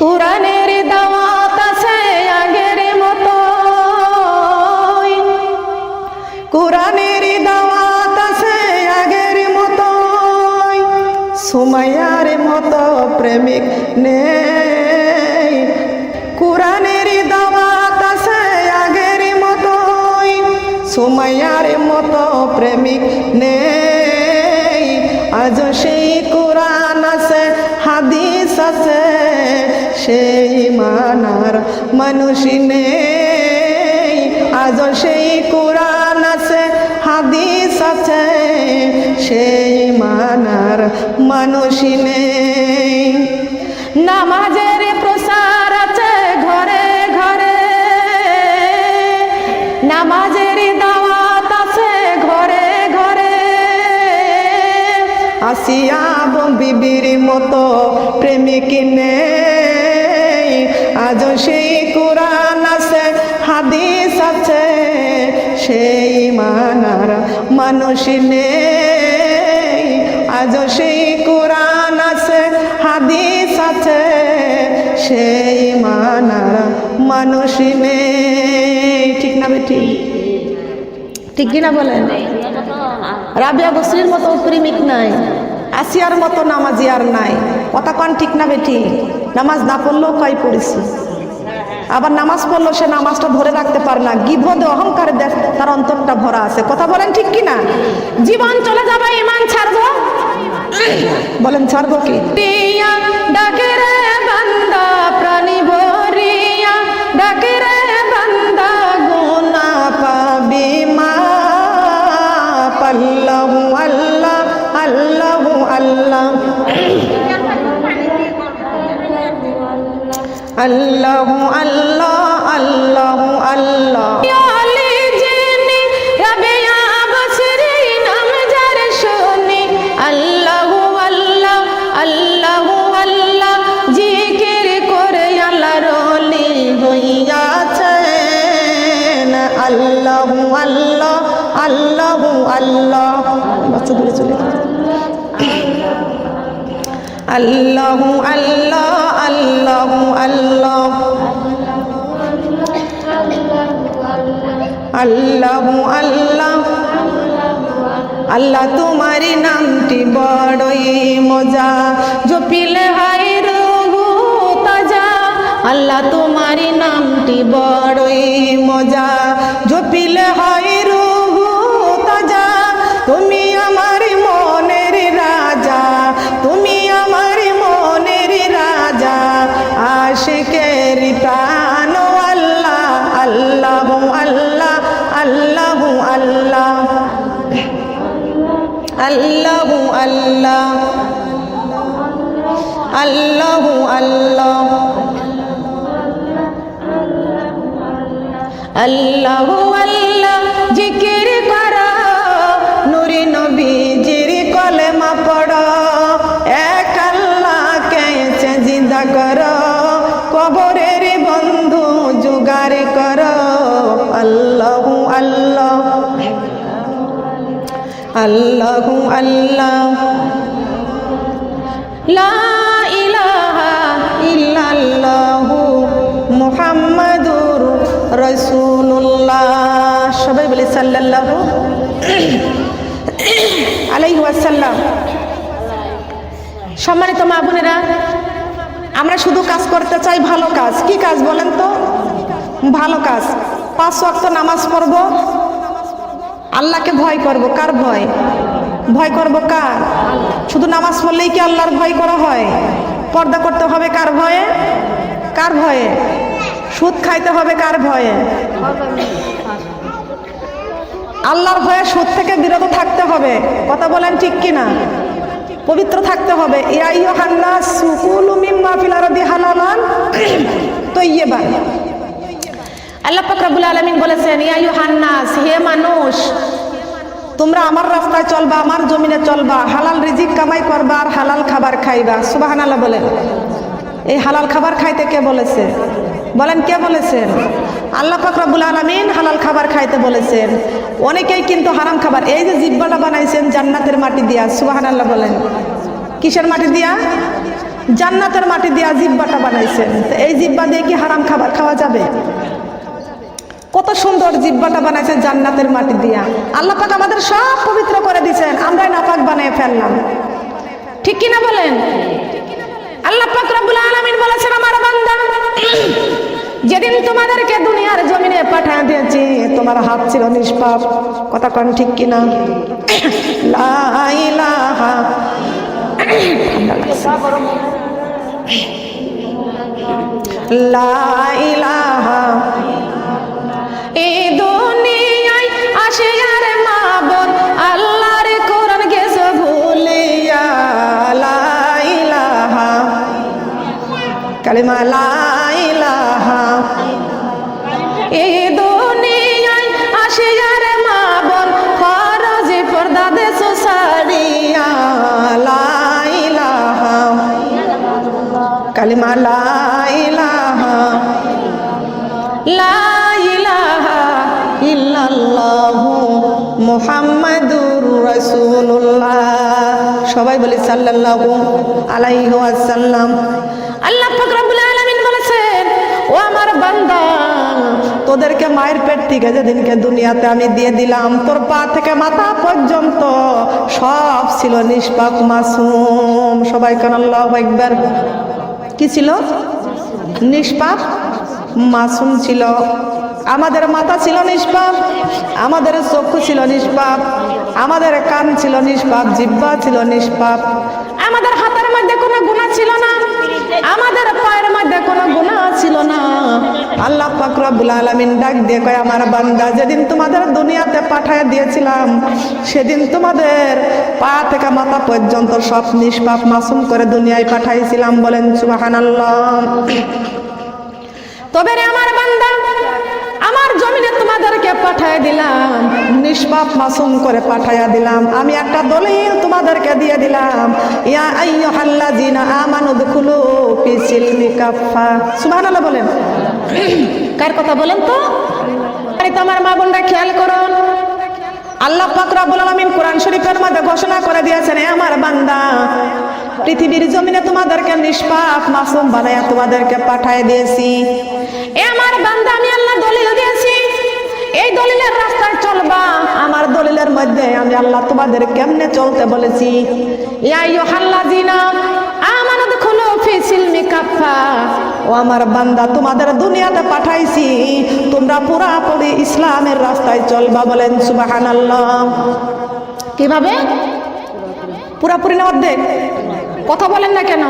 কোরআনের দাওয়াত আছে আগের মতো কোরআনের দাওয়াত আছে আগের মতো সুমাইয়ার মতো প্রেমিক নেই। কোরআনের দাওয়াত আছে আগের মতো সুমাইয়ার মতো প্রেমিক নেই। আজ সেই মানুষ নেই। আজ সেই কোরআন আছে, হাদিস আছে। সেই মানার মানুষ নেই। নামাজের প্রসার আছে ঘরে ঘরে। নামাজের দাওয়াত আছে ঘরে ঘরে। আসিয়া বিবির মতো প্রেমিক নেই। আজ সেই সেই মানার মানুষ নেই। আজ সেই কোরআন আছে, হাদিস আছে। সেই মানার মানুষ নেই। ঠিক না বেটি? ঠিক কিনা বলেন? রাবিয়া বসরির মতো প্রেমিক নাই, আসিয়ার মতো নামাজি আর নাই। কথা কন ঠিক না বেটি? নামাজ না পড়লেও কয় পড়েছি? আবার নামাজ পড়ল, সে নামাজটা ধরে রাখতে পারে না। গিভদে অহংকার দেখ, তার অন্তরটা ভরা আছে। কথা বলেন ঠিক কি না জীবন চলে যাবে ইমান ছাড়বো? বলেন ছাড়বো কি? ডাকে রে বান্দা, প্রাণী আল্লাহু আল্লাহ আল্লাহ আল্লাহু। আল্লাহ আল্লাহ আল্লাহ আল্লাহু আল্লাহ আল্লাহ বাচ্চা দূরে চলে গেছে। আল্লাহ আল্লাহু আল্লাহ। আল্লাহু আল্লাহ। আল্লাহ তোমারি নামটি বড়ই মজা। জপিলে হাই রঘু তাজা। আল্লাহ তোমারি নামটি বড়ই মজা। জপিলে হাই আল্লাহ আল্লাহ। আল্লাহ আল্লাহ, জিকির কর। নুরি নবীজির কলেমা পড়। এক আল্লাহকে জিন্দা কর। কবরের বন্ধু জুগার কর। আল্লাহ আল্লাহ। আল্লাহ আল্লাহ। লা সবাই বলে আলাইহি ওয়াসাল্লাম। সম্মানিত মা বোনেরা, আমরা শুধু কাজ করতে চাই ভালো কাজ। কি কাজ বলেন তো? ভালো কাজ। পাঁচ ওয়াক্ত নামাজ পড়ব, আল্লাহকে ভয় করব। কার ভয়? ভয় করব কার? শুধু নামাজ পড়লেই কি আল্লাহর ভয় করা হয়? পর্দা করতে হবে কার ভয়ে? কার ভয়ে? সুদ খাইতে হবে কার ভয়ে? আল্লাহর ভয়ে সুদ থেকে বিরত থাকতে হবে। কথা বলেন ঠিক কিনা? পবিত্র থাকতে হবে। ইয়াইয়ো হান্না সুকুলু আল্লাহ পাক রব্বুল আলামিন বলেছেন ইয়াইয়ো হান্নাস হে মানুষ, তোমরা আমার রাস্তায় চলবা, আমার জমিনে চলবা, হালাল রিজিক কামাই করবা আর হালাল খাবার খাইবা। সুবহানাল্লাহ বলেন। এই হালাল খাবার খাইতে কে বলেছে? বলেন, কে বলেছেন? আল্লাহ পাক রব্বুল আলামিন হালাল খাবার খাইতে বলেছেন। অনেকেই কিন্তু হারাম খাবার, এই যে জিব্বাটা বানাইছেন জান্নাতের মাটি দিয়া, সুবহানাল্লাহ বলেন। কিসের মাটি দিয়া? জান্নাতের মাটি দিয়া জিব্বাটা বানাইছেন। তো এই জিব্বা দিয়ে কি হারাম খাবার খাওয়া যাবে? কত সুন্দর জিব্বাটা বানাইছেন জান্নাতের মাটি দিয়া। আল্লাহ পাক আমাদের সব পবিত্র করে দিয়েছেন, আমরাই নাপাক বানিয়ে ফেললাম। ঠিক কিনা বলেন? আল্লাহ পাক রব্বুল আলামিন বলেছেন যেদিন তোমাদেরকে দুনিয়ার জমিনে পাঠা দিয়েছি, তোমার হাত ছিল নিষ্পাপ। কথা কন ঠিক কিনা? লা ইলাহা ঠান্ডা লাগছে। এই দুনিয়ায় আসে মা বোন আল্লাহর কোরআন গেছে ভুলিয়া। লা ইলাহা। কালিমা লা আসে আর পর্দা দেশো সারিয়া লা ইলাহা কালিমা, লা ইলাহা লা ইলাহা ইল্লাল্লাহু মুহাম্মাদুর রাসূলুল্লাহ। সবাই বলি সাল্লাল্লাহু আলাইহি ওয়াসাল্লাম। তোদেরকে মায়ের পেট থেকে যেদিনকে দুনিয়াতে আমি দিয়ে দিলাম, তোর পা থেকে মাথা পর্যন্ত সব ছিল নিষ্পাপ মাসুম। সবাই কান, আল্লাহু আকবার। কি ছিল? নিষ্পাপ মাসুম ছিল। আমাদের মাথা ছিল নিষ্পাপ, আমাদের চক্ষু ছিল নিষ্পাপ, আমাদের কান ছিল নিষ্পাপ জিব্বা ছিল নিষ্পাপ। আমাদের হাতের মধ্যে কোনো গুণা ছিল না, আমাদের পায়ের মধ্যে কোনো গুণা ছিল না। আল্লাহ পাক রব্বুল আলামিন ডাক দিয়ে কয়, আমার বান্দা, যেদিন তোমাদের দুনিয়াতে পাঠায় দিয়েছিলাম, সেদিন তোমাদের পা থেকে মাথা পর্যন্ত সব নিষ্পাপ মাসুম করে দুনিয়ায় পাঠাইছিলাম। বলেন, সুবহানাল্লাহ। তবে রে আমার বান্দা, আমার জমিনে তোমাদেরকে পাঠায় দিলাম, নিষ্পাপ মাসুম করে পাঠাইয়া দিলাম। আমি একটা দলিল তোমাদেরকে দিয়ে দিলাম। ইয়া আইয়ুহাল্লাযিনা আমানু দুখুলু ফি সিলমি কাফা সুবহানাল্লাহ বলেন। কার কথা বলেন তো? তোমার মা বোনরা খেয়াল করুন। আল্লাহ পাক রব্বুল আলামিন কোরআন শরীফের মধ্যে ঘোষণা করে দিয়েছেন আমার বান্দা, পৃথিবীর জমিনে তোমাদেরকে নিষ্পাপ মাসুম বানায়া তোমাদেরকে পাঠায় দিয়েছি। এ আমার বান্দা, আমি আল্লাহ দলিল দিয়েছি। এই দলিলের রাস্তায় চলবা। আমার দলিলের মধ্যে আমি আল্লাহ তোমাদের কেমনে চলতে বলেছি? ইয়া আইয়ুহাল্লাযিনা আমানু দুখুলু ফি সিলমি কাফা ও আমার বান্দা তোমাদের দুনিয়াতে পাঠাইছি। তোমরা পুরাপুরি ইসলামের রাস্তায় চলবা বলেন সুবহানাল্লাহ। কীভাবে? পুরাপুরি না অর্ধেক? কথা বলেন না কেন?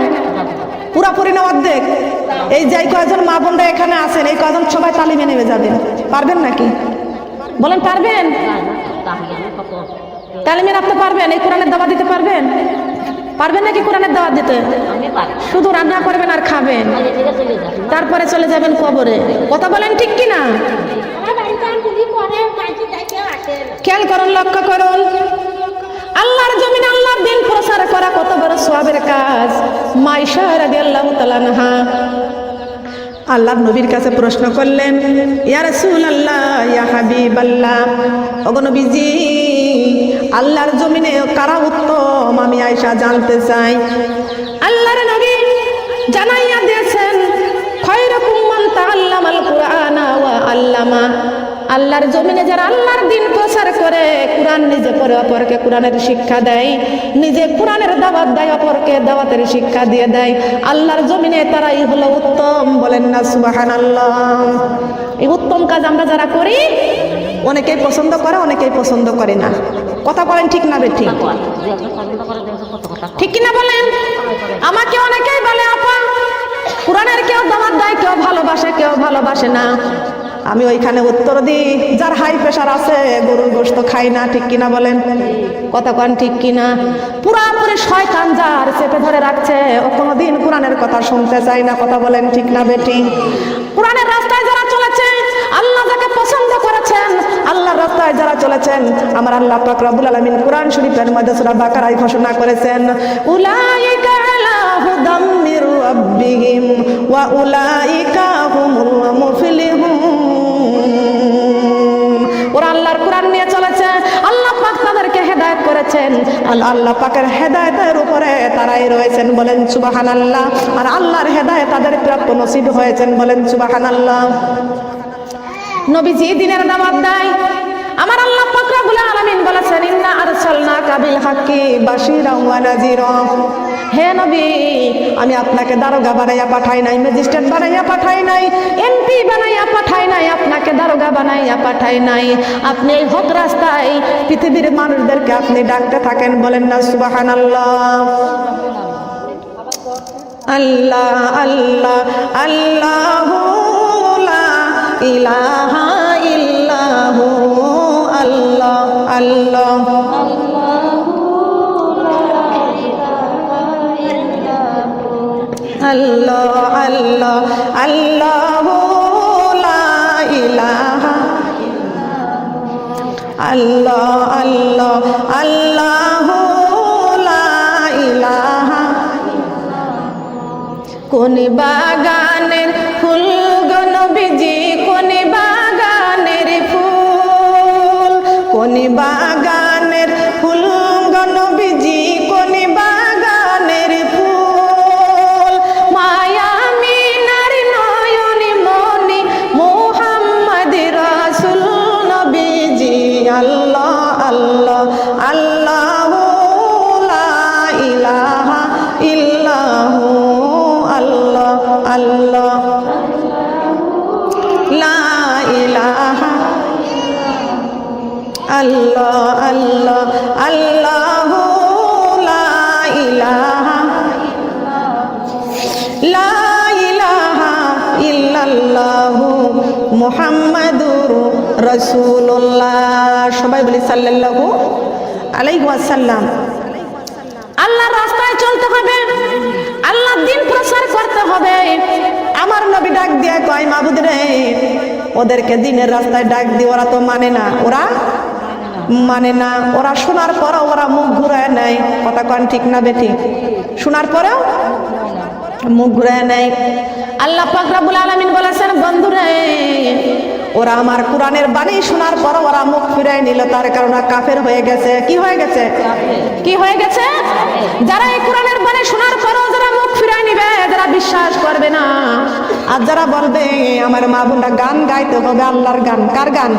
পুরাপুরি না অর্ধেক? এই যে এই কয়জন মা বোনরা এখানে আছেন এই কয়জন সবাই তালিমে নেমে যাবেন। পারবেন নাকি? বলেন পারবেন? তালিমে রাখতে পারবেন? এই কোরআনের দাওয়া দিতে পারবেন? পারবেন নাকি কোরআনের দাওয়া দিতে? শুধু রান্না করবেন আর খাবেন। তারপরে চলে যাবেন কবরে। কথা বলেন ঠিক কি না। খেয়াল করুন, লক্ষ্য করুন। আল্লাহর জমিন আল্লাহর দিন প্রচার করা কত বড় সবের কাজ। মাইশা রাদিয়াল্লাহু তাআলা আনহা। আল্লাহ নবীর কাছে প্রশ্ন করলেন, ইয়া রাসূলুল্লাহ, ইয়া হাবিবাল্লাহ, ওগো নবীজি আল্লাহর জমিনে কারা উত্তম আমি আয়েশা জানতে চাই। আল্লাহর নবী জানাইয়া দিয়েছেন আল্লামা। আল্লাহর জমিনে যারা আল্লাহর দিন প্রচার করে, কোরআন নিজে পড়ে, অপরকে কোরআনের শিক্ষা দেয়। নিজে কোরআনের দাওয়াত দেয়, অপরকে দাওয়াতের শিক্ষা দিয়ে দেয়। আল্লাহর জমিনে তারাই হলো উত্তম, বলেন না সুবহানাল্লাহ। এই উত্তম কাজ আমরা যারা করি অনেকেই পছন্দ করে, অনেকেই পছন্দ করে না। কথা বলেন ঠিক না বে ঠিক কিনা বলেন? আমাকে অনেকেই বলে, আপা, কোরআনের কেউ দাওয়াত দেয়, কেউ ভালোবাসে কেউ ভালোবাসে না। আমি ওইখানে উত্তর দিই, যার হাই প্রেশার আছে, গরুর গোস্ত খাই না। ঠিক কিনা বলেন? কথা কন ঠিক কিনা? পুরাপুরি শয়তান যার চেপে ধরে রাখছে, ও কোনোদিন কোরআনের কথা শুনতে চাই না। কথা বলেন ঠিক না বেটি কোরআনের রাস্তায় যারা চলেছে আল্লাহর রাস্তায় যারা চলেছেন, আমার আল্লাহ পাক রব্বুল আলামিন কোরআন শরীফের মধ্যে সূরা বাকারায় ঘোষণা করেছেন, উলাইকা আলা হুদাম মির রাব্বিহিম ওয়া উলাইকা হুমুল মুফলিহুন। ওরা আল্লাহর কোরআন নিয়ে চলেছে, আল্লাহ পাক তাদেরকে হেদায়েত করেছেন। আল্লাহ আল্লাহ পাকের হেদায়েতের উপরে তারাই রয়েছেন বলেন সুবাহান আল্লাহ আর আল্লাহর হেদায়েত তাদের প্রাপ্য নসিব হয়েছেন বলেন সুবাহান আল্লাহ নবীজি দিনের দাওয়াত দেয়। আমার আল্লাহ পাক রব্বুল আলামিন বলেছেন, ইন্না আরসালনাকা বিল হাক্কি বাশীরাও ওয়া নাযীরা হে নবী, আমি আপনাকে দারোগা বানাইয়া পাঠাই নাই, ম্যাজিস্ট্রেট বানাইয়া পাঠাই নাই, এমপি বানাইয়া পাঠাই নাই, আপনাকে দারোগা বানাইয়া পাঠাই নাই। আপনি এই হক রাস্তায় পৃথিবীর মানুষদেরকে আপনি ডাকতে থাকেন, বলেন না, সুবহানাল্লাহ। আল্লাহ আল্লাহ আল্লাহ ইলাহা ইল্লাহু আল্লাহ আল্লাহ। আল্লাহ আল্লাহ আল্লাহ লা ইলাহা আল্লাহ আল্লাহ আল্লাহ লা ইলাহা। কোন বাগানের ফুল গনবিজি কোন বাগানের ফুল কোন বাগানের আল্লাহ আল্লাহ আল্লাহ লা ইলাহা লা ইলাহা ইল্লাল্লাহু মুহাম্মাদুর রাসূলুল্লাহ। সবাই বলি সাল্লাল্লাহু আলাইহি ওয়াসাল্লাম। আল্লাহর রাস্তায় চলতে হবে আল্লাহর দিন প্রচার করতে হবে। আমার নবী ডাক দিয়ে কয় মাবুদ রে ওদেরকে দিনের রাস্তায় ডাক দিয়ে ওরা তো মানে না ওরা মানে না, ওরা শোনার পরও ওরা মুখ ঘুরায় নেয়। কথা কন ঠিক না বেঠি শোনার পরেও মুখ ঘুরায় নেয়। আল্লাহ পাক রব্বুল আলামিন বলেছেন, বন্ধুরে, ওরা আমার কোরআনের বাণী শোনার পর ওরা মুখ ফিরাই নিল, তার কারণে কাফের হয়ে গেছে। কি হয়ে গেছে? কি হয়ে গেছে? যারা এই কোরআনের বাণী শোনার পরও যারা মুখ ফিরাই নিবে, যারা বিশ্বাস করবে না। আর যারা বলবে, আমার মা বোনরা গান গাইতে হবে, আল্লাহর গান, কার গান?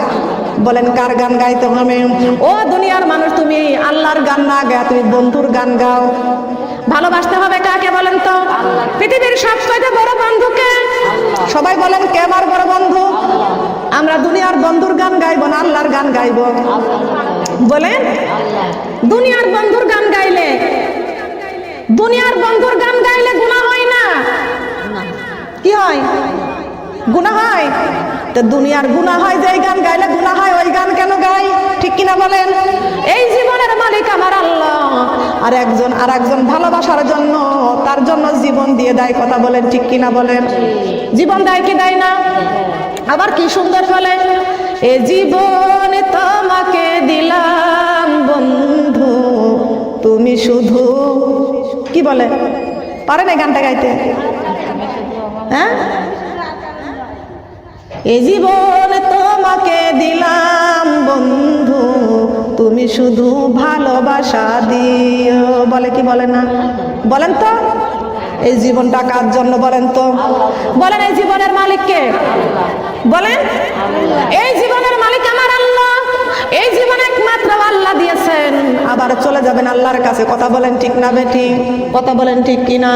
বলেন কার গান গাইতে হবে? ও দুনিয়ার মানুষ তুমি আল্লাহর গান না গাও তুমি বন্ধুর গান গাও। ভালোবাসতে হবে কাকে বলেন তো? পৃথিবীর সবচেয়ে বড় বন্ধুকে। সবাই বলেন কে আমার বড় বন্ধু? আমরা দুনিয়ার বন্ধুর গান গাইবো না আল্লাহর গান গাইবো? বলেন দুনিয়ার বন্ধুর গান গাইলে দুনিয়ার বন্ধুর গান গাইলে গুনাহ হয় না। কি হয়? গুনাহ হয়? তো দুনিয়ার গুনাহ হয় যে গান গাইলে গুনাহ হয়, ওই গান কেন গাই? ঠিক কিনা বলেন? এই জীবনের মালিক আমার আল্লাহ। আর একজন আর একজন ভালোবাসার জন্য তার জন্য জীবন দিয়ে দেয় কথা বলেন, ঠিক কিনা বলেন? জীবন দেয় কি দেয় না? আবার কি সুন্দর বলে? এ জীবন তোমাকে দিলাম বন্ধু, তুমি শুধু, কি বলে? পারেন এই গানটা গাইতে? হ্যাঁ? জীবন তোমাকে দিলাম, বন্ধু। তুমি শুধু ভালোবাসা দিও। বলে কি বলে না? বলেন তো। এই জীবনটা কার জন্য বলেন তো? বলেন, এই জীবনের মালিককে বলেন, এই জীবনের মালিক আমার আল্লাহ। এই জীবন আল্লাহ দিয়েছেন। আবার চলে যাবেন আল্লাহর কাছে। কথা বলেন ঠিক না বেঠি কথা বলেন ঠিক কিনা?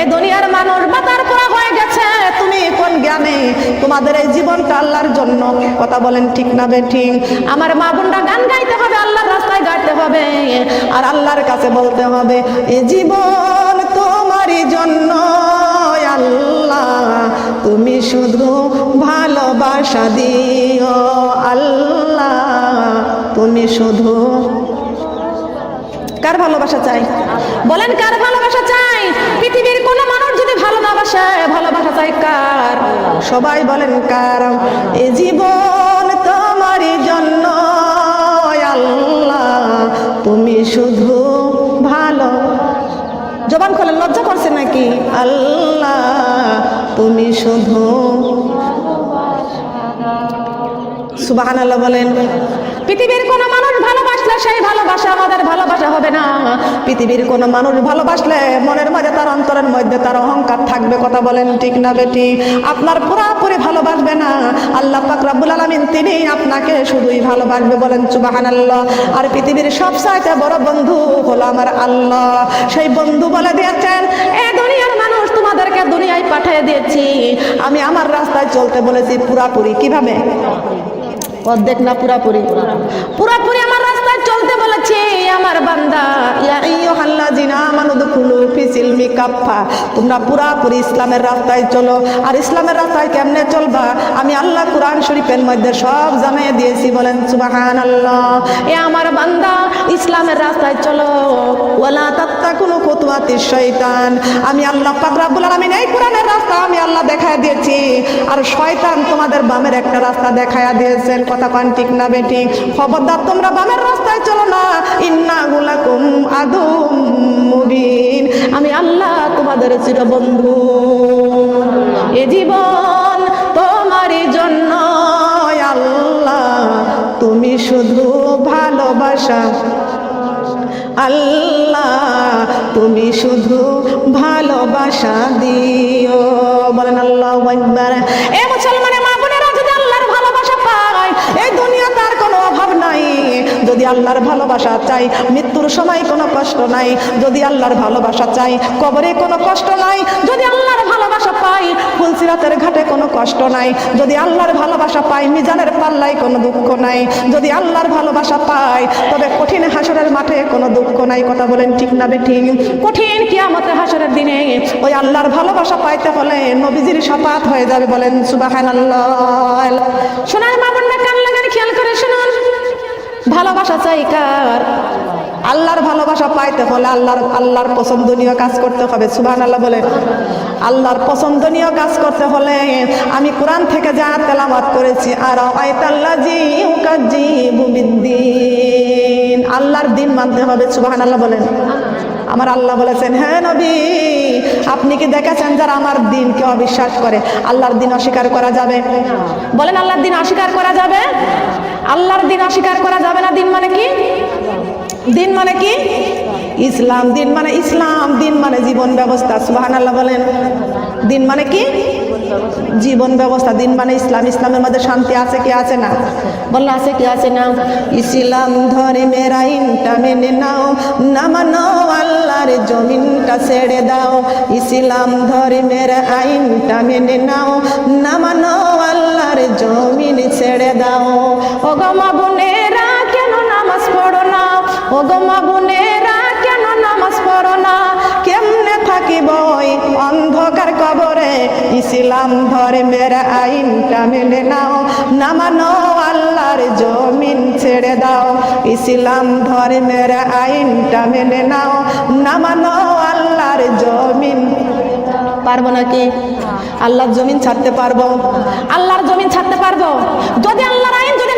এ দুনিয়ার মানুষ বাতার করা হয়ে গেছে। তুমি কোন জ্ঞানে তোমাদের এই জীবনটা আল্লাহর জন্য। কথা বলেন ঠিক না বেঠি আমার মা বোনরা গান গাইতে হবে আল্লাহর রাস্তায় গাইতে হবে। আর আল্লাহর কাছে বলতে হবে এ জীবন তোমারই জন্য আল্লাহ তুমি শুধু ভালোবাসা দিও আল্লাহ। তুমি শুধু। কার ভালোবাসা চাই? বলেন, কার ভালোবাসা চাই? পৃথিবীর কোন মানুষ যদি ভালো না বাসে, ভালোবাসা চাই কার? সবাই বলেন কার? এ জীবন তোমারই জন্য, আল্লাহ, তুমি শুধু ভালো। জবান খোলেন, লজ্জা করছে নাকি? আল্লাহ, তুমি শুধু আল্লাহ বলেন পৃথিবীর কোন মানুষ ভালোবাসলে সেই ভালোবাসা আমাদের ভালোবাসা হবে না। পৃথিবীর কোনো মানুষ ভালোবাসলে মনের মাঝে তার অন্তরের মধ্যে তার অহংকার থাকবে, কথা বলেন ঠিক না বেটি? আপনার পুরাপুরি ভালোবাসবে না। আল্লাহ পাক রাব্বুল আলামিন তিনি আপনাকে শুধুই ভালোবাসবে বলেন, সুবহানাল্লাহ। আর পৃথিবীর সব চাইতে বড় বন্ধু হলো আমার আল্লাহ। সেই বন্ধু বলে দিয়েছেন, এ দুনিয়ার মানুষ, তোমাদেরকে দুনিয়ায় পাঠিয়ে দিয়েছি। আমি আমার রাস্তায় চলতে বলেছি পুরাপুরি। কীভাবে? অর্ধেক না পুরাপুরি? পুরাপুরি বলেছি আমার বান্দা। ইয়া তোমরা পুরাপুরি ইসলামের রাস্তায় চলো। আর ইসলামের রাস্তায় কেমনে চলবা? আমি আল্লাহ কুরআন শরীফের মধ্যে সব জানিয়ে দিয়েছি বলেন সুবহানাল্লাহ। এ আমার বান্দা ইসলামের রাস্তায় চলো। ওয়ালা তাত্তাকুনু খুতুওয়াতি শয়তান। আমি আল্লাহ পাক রব্বুল আলামিন এই কোরআনের রাস্তা আমি আল্লাহ দেখায় দিয়েছি। আর শয়তান তোমাদের বামের একটা রাস্তা দেখায়া দিয়েছেন। কথা পান ঠিক না বেটি খবরদার তোমরা বামের রাস্তায় চলো না। ইন্না গুলাকুম আদুম মুবিন। আমি আল্লাহ তোমাদের চিরবন্ধু। এ জীবন তোমারই জন্য আল্লাহ, তুমি শুধু ভালোবাসা। আল্লাহ, তুমি শুধু ভালোবাসা দিও। বলেন আল্লাহ একবার এ মুসলমানের যদি আল্লাহর ভালোবাসা চাই, মৃত্যুর সময় কোনো কষ্ট নাই। যদি আল্লাহর ভালোবাসা চাই, কবরে কোনো কষ্ট নাই। যদি আল্লাহর ভালোবাসা পাই, ফুলসিরাতের ঘাটে কোনো কষ্ট নাই। যদি আল্লাহর ভালোবাসা পাই, মিজানের পাল্লায় কোনো দুঃখ নাই। যদি আল্লাহর ভালোবাসা পাই, তবে কঠিন হাসরের মাঠে কোনো দুঃখ নাই। কথা বলেন ঠিক না বেঠিক? কঠিন কিয়ামতে হাসরের দিনে ওই আল্লাহর ভালোবাসা পাইতে হলে নবীজির সাপাত হয়ে যাবে বলেন সুবাহান আল্লাহ শোনার মা বোনরা ভালোবাসা চাই কার? আল্লাহর ভালোবাসা পাইতে হলে আল্লাহর আল্লাহর পছন্দনীয় কাজ করতে হবে সুবাহ আল্লাহ বলে আল্লাহর পছন্দনীয় কাজ করতে হলে আমি কোরআন থেকে যা তেলামাত করেছি, আর আল্লাহর দিন মানতে হবে সুবাহ আল্লাহ বলেন। আমার আল্লাহ বলেছেন হ্যাঁ নবী, আপনি কি দেখেছেন যারা আমার দিনকে অবিশ্বাস করে? আল্লাহর দিন অস্বীকার করা যাবে? বলেন, আল্লাহর দিন অস্বীকার করা যাবে? আল্লাহর দিন অস্বীকার করা যাবে না, দিন মানে কি? দিন মানে কি? ইসলাম, দিন মানে ইসলাম, দিন মানে জীবন ব্যবস্থা সুবাহান আল্লাহ বলেন। দিন মানে কি? জীবন ব্যবস্থা, দিন মানে ইসলাম। ইসলামের মধ্যে শান্তি আছে কি আছে না? বলল আছে কি আছে না? ইসলাম ধর্মের আইনটা মেনে নাও, না মানো আল্লাহর জমিনটা ছেড়ে দাও। ইসলাম ধর্মের আইনটা মেনে নাও, না মানো আল্লাহর জমিন ছেড়ে দাও। ও গমা বোনেরা, কেন নামাজ পড়ো না? ও গমা বোনেরা ইসলাম ধর্মের আইনটা মেনে নাও। নামানো আল্লাহর জমিন ছেড়ে দাও। ইসলাম ধর্মের আইনটা মেনে নাও। নামানো আল্লাহর জমিন পারব নাকি? আল্লাহর জমিন ছাড়তে পারব? আল্লাহর জমিন ছাড়তে পারব? যদি যদি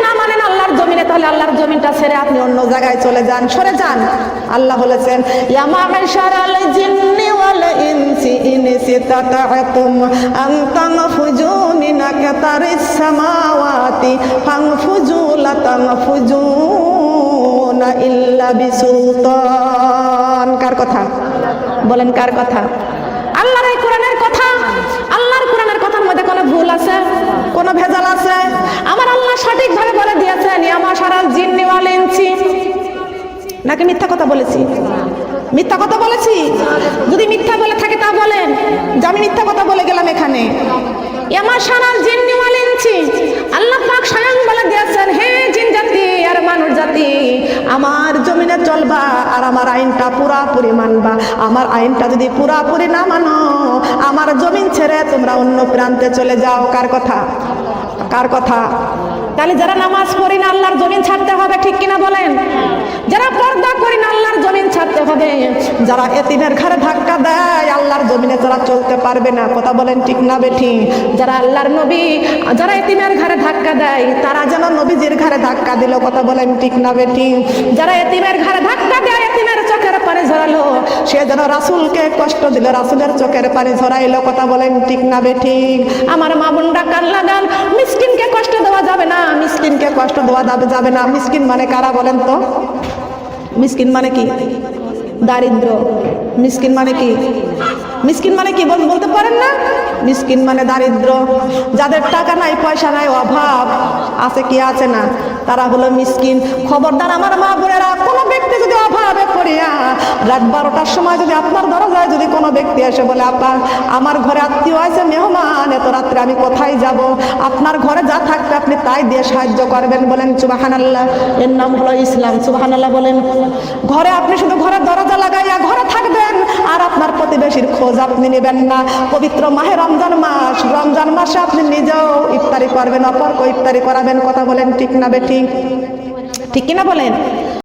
না মানেন আল্লাহর জমিনে, তাহলে আল্লাহর জমিনটা ছেড়ে আপনি অন্য জায়গায় চলে যান, সরে যান। আল্লাহ বলেছেন ইল্লা কার কথা? বলেন কার কথা? আল্লাহর এই কোরআনের কথা? ভুল আছে? কোনো ভেজাল আছে? আমার আল্লাহ সঠিকভাবে বলে দিয়েছেন আমার সারা জিন্নি নেওয়াল ইনসি। নাকি মিথ্যা কথা বলেছি? মিথ্যা কথা বলেছি? যদি মিথ্যা বলে থাকে তা বলেন। যে আমি মিথ্যা কথা বলে গেলাম এখানে। আমার সারা জিন্নি নেওয়াল ইনসি। আল্লাহ পাক স্বয়ং বলে দিয়েছেন, হে জিন মানুষ জাতি, আমার জমিনে চলবা আর আমার আইনটা পুরাপুরি মানবা। আমার আইনটা যদি পুরাপুরি না মানো, আমার জমিন ছেড়ে তোমরা অন্য প্রান্তে চলে যাও। কার কথা? কার কথা? তাহলে যারা নামাজ পড়ি না, আল্লাহর জমিন ছাড়তে হবে, ঠিক কিনা বলেন? যারা পর্দা করি না, আল্লাহর জমিন ছাড়তে হবে। যারা এতিমের ঘরে ধাক্কা দেয়, আল্লাহর জমিনে যারা চলতে পারবে না, কথা বলেন ঠিক না বেঠি? যারা আল্লাহর নবী, যারা এতিমের ঘরে ধাক্কা দেয়, তারা যেন নবীজির ঘরে ধাক্কা দিল, কথা বলেন ঠিক না বেঠি? যারা এতিমের ঘরে ধাক্কা দেয়, এতিমের চোখের পানি ঝরালো, সে যেন রাসুলকে কষ্ট দিল, রাসুলের চোখের পানি ঝরাইলো, কথা বলেন ঠিক না বে ঠিক আমার মা বোনরা কান লাগান, মিসকিনকে কষ্ট দেওয়া যাবে না, মিসকিনকে কষ্ট দেওয়া যাবে না। মিসকিন মানে কারা বলেন তো? মিসকিন মানে কি? দারিদ্র। মিসকিন মানে কি? মিসকিন মানে কি? বলতে পারেন না? মিসকিন মানে দারিদ্র। যাদের টাকা নাই, পয়সা নাই, অভাব, আছে কি আছে না, তারা হলো মিসকিন। খবরদার আমার মা বোনেরা, কোনো ব্যক্তি যদি অভাবে পড়িয়া রাত বারোটার সময় যদি আপনার দরজায় যদি কোনো ব্যক্তি এসে বলে আপনার আমার ঘরে আত্মীয় আছে, মেহমান, এত রাত্রে আমি কোথায় যাব? আপনার ঘরে যা থাকবে আপনি তাই দিয়ে সাহায্য করবেন। বলেন সুবাহান আল্লাহ এর নাম হলো ইসলাম। সুবাহান আল্লাহ বলেন, ঘরে আপনি শুধু ঘরের দরজা লাগাইয়া ঘরে থাকবেন, আর আপনার প্রতিবেশীর খোঁজ আপনি নেবেন না। পবিত্র মাহে রমজান মাস, রমজান মাসে আপনি নিজেও ইফতারি করবেন অপরকে ইফতারি করাবেন, কথা বলেন ঠিক না বে ঠিক? ঠিক কিনা বলেন?